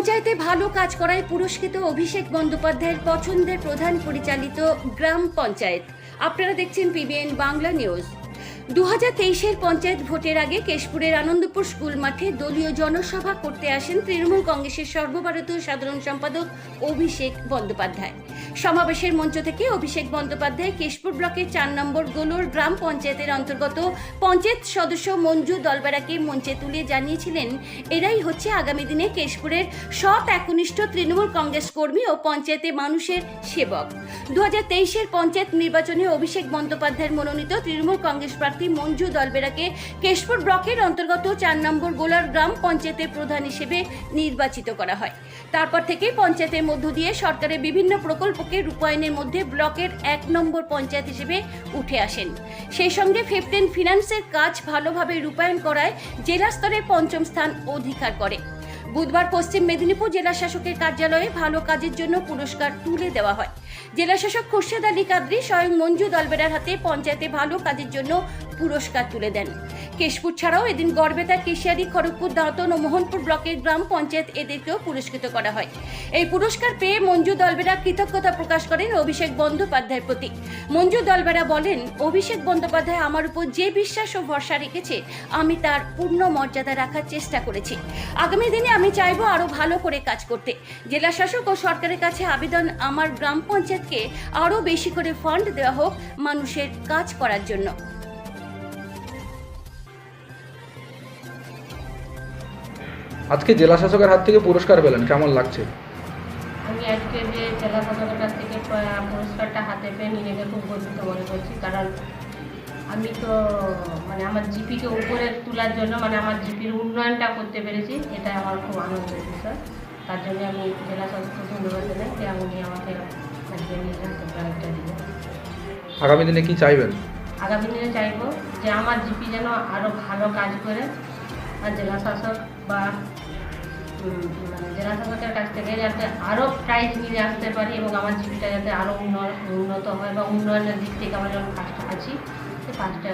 পঞ্চায়েতে ভালো কাজ করায় পুরস্কৃত অভিষেক বন্দ্যোপাধ্যায়ের পছন্দের প্রধান পরিচালিত গ্রাম পঞ্চায়েত। আপনারা দেখছেন পিবিএন বাংলা নিউজ। দু হাজার তেইশের পঞ্চায়েত ভোটের আগে কেশপুরের আনন্দপুর স্কুল মাঠে দলীয় জনসভা করতে আসেন তৃণমূল কংগ্রেসের সর্বভারতীয় সাধারণ সম্পাদক অভিষেক বন্দ্যোপাধ্যায়। সমাবেশের মঞ্চ থেকে অভিষেক বন্দ্যোপাধ্যায় কেশপুর ব্লকের চার নম্বর গোলোর গ্রাম পঞ্চায়েতের অন্তর্গত পঞ্চায়েত সদস্য মঞ্জু দলবেড়াকে মঞ্চে তুলে জানিয়েছিলেন, এরাই হচ্ছে আগামী দিনে কেশপুরের সৎ, একনিষ্ঠ তৃণমূল কংগ্রেস কর্মী ও পঞ্চায়েতে মানুষের সেবক। দু হাজার তেইশের পঞ্চায়েত নির্বাচনে অভিষেক বন্দ্যোপাধ্যায়ের মনোনীত তৃণমূল কংগ্রেস প্রার্থী মঞ্জু দলবেড়াকে কেশপুর ব্লকের অন্তর্গত চার নম্বর গোলার গ্রাম পঞ্চায়েতের প্রধান হিসেবে নির্বাচিত করা হয়। তারপর থেকে পঞ্চায়েতের মধ্য দিয়ে সরকারের বিভিন্ন প্রকল্পকে রূপায়ণের মধ্যে ব্লকের এক নম্বর পঞ্চায়েত হিসেবে উঠে আসেন। সেই সঙ্গে ফিফটিন ফিনান্সের কাজ ভালোভাবে রূপায়ণ করায় জেলা স্তরে পঞ্চম স্থান অধিকার করে। বুধবার পশ্চিম মেদিনীপুর জেলা শাসকের কার্যালয়ে ভালো কাজের জন্য পুরস্কার তুলে দেওয়া হয়। জেলা শাসক খুরশেদ আলী কাদরি স্বয়ং মঞ্জু দলবেড়ার হাতে পঞ্চায়েতে ভালো কাজের জন্য পুরস্কার তুলে দেন। কেশপুর ছাড়াও এদিন গড়বেতা কেশিয়ারি খড়গপুর, দাঁতন ও মোহনপুর ব্লকের গ্রাম পঞ্চায়েত এদেরকেও পুরস্কৃত করা হয়। এই পুরস্কার পেয়ে মঞ্জু দলবেরা কৃতজ্ঞতা প্রকাশ করেন অভিষেক বন্দ্যোপাধ্যায়ের প্রতি। মঞ্জু দলবেরা বলেন, অভিষেক বন্দ্যোপাধ্যায় আমার উপর যে বিশ্বাস ও ভরসা রেখেছে, আমি তার পূর্ণ মর্যাদা রাখার চেষ্টা করেছি। আগামী দিনে আমি চাইব আরও ভালো করে কাজ করতে। জেলা শাসক ও সরকারের কাছে আবেদন আমার গ্রাম পঞ্চায়েতকে আরও বেশি করে ফান্ড দেওয়া হোক মানুষের কাজ করার জন্য। আজকে জেলা শাসকের হাত থেকে পুরস্কার পেলেন কেমন লাগছে? আমি আজকে যে জেলা প্রশাসকের কাছ থেকে পুরস্কারটা হাতে পেয়ে নিজেকে খুব গর্বিত মনে করছি কারণ আমি তো মানে আমার জিপিকে উপরে তোলার জন্য মানে আমার জিপির উন্নয়নটা করতে পেরেছি এটা আমার খুব আনন্দের বিষয়। তার জন্য আমি জেলা শাসককে ধন্যবাদ জানাই যে উনি আমাকে আজকে নিজের হাতে প্রাইজটা দিলেন আগামী দিনে কি চাইবেন? আগামী দিনে চাইব যে আমার জিপি যেন আরও ভালো কাজ করে আর জেলা শাসক বা মানে জেলা শাসকের কাছ থেকে যাতে আরও প্রাইজ নিয়ে আসতে পারি এবং আমার জিপিটা যাতে আরও উন্নত হয় বা উন্নয়নের দিক থেকে আমরা যখন কাজটা আছি সেই কাজটা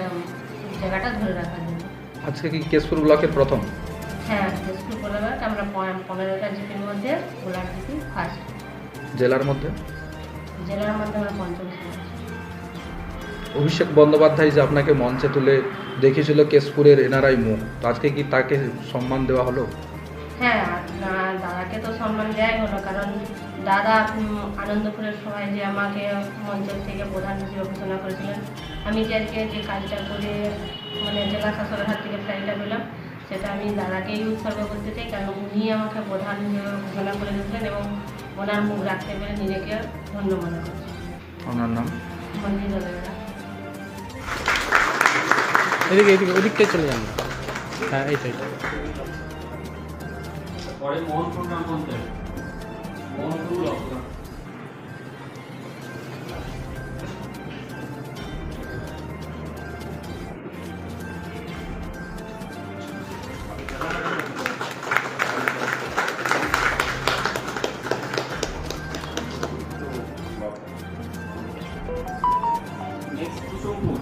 জায়গাটা ধরে রাখার জন্য। আজকে কি কেশপুর ব্লকের প্রথম? হ্যাঁ কেশপুর পনেরো আমরা পনে- পনেরোটা জিপির মধ্যে গোলার জিপি ফার্স্ট জেলার মধ্যে? জেলার মধ্যে আমরা পঞ্চম অভিষেক বন্দ্যোপাধ্যায় যে আপনাকে মঞ্চে তুলে দেখিয়েছিল কেশপুরের এনআরআই মুখ আজকে কি তাকে সম্মান দেওয়া হলো? হ্যাঁ দাদাকে তো সম্মান দেওয়াই হলো কারণ দাদা আনন্দপুরের সময় যে আমাকে মঞ্চের থেকে প্রধান হিসেবে ঘোষণা করেছিলেন। আমি যে আজকে যে কাজটা করে মানে জেলা শাসকের হাত থেকে প্রাইজটা পেলাম সেটা আমি দাদাকেই উৎসর্গ করতে চাই কারণ উনি আমাকে প্রধান হিসেবে ঘোষণা করে দিয়েছিলেন এবং ওনার মুখ রাখতে পেরে নিজেকে ধন্য মনে করছি। ওনার নাম? এদিকে এদিকে ওদিকটাই চলে যান। হ্যাঁ এইটাই। পরে মোহনপুর গ্রাম panchayat Mohanpur block next Kusumpur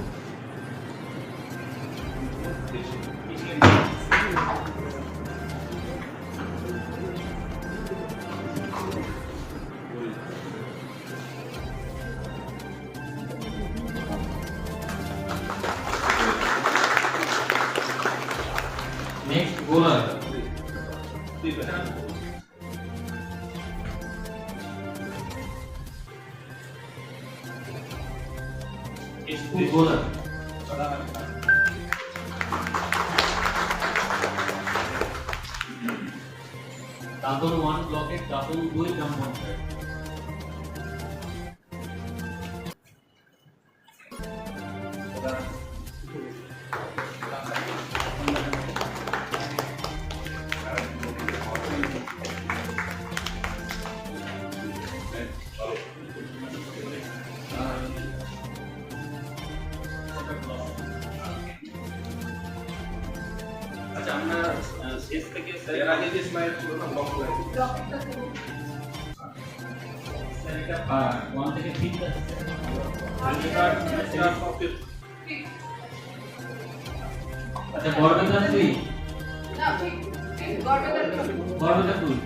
next গোলার গোলার দাদন ওয়ান ব্লকের দাদন দুই গ্রাম পঞ্চায়েত। আহ, শেষ থেকে স্যার এর আগে যে স্মাইল পুরোটা ব্লক করে স্যার এটা ওয়ান থেকে ঠিক আছে আচ্ছা গড়বেতার দুই গড়বেতার দুই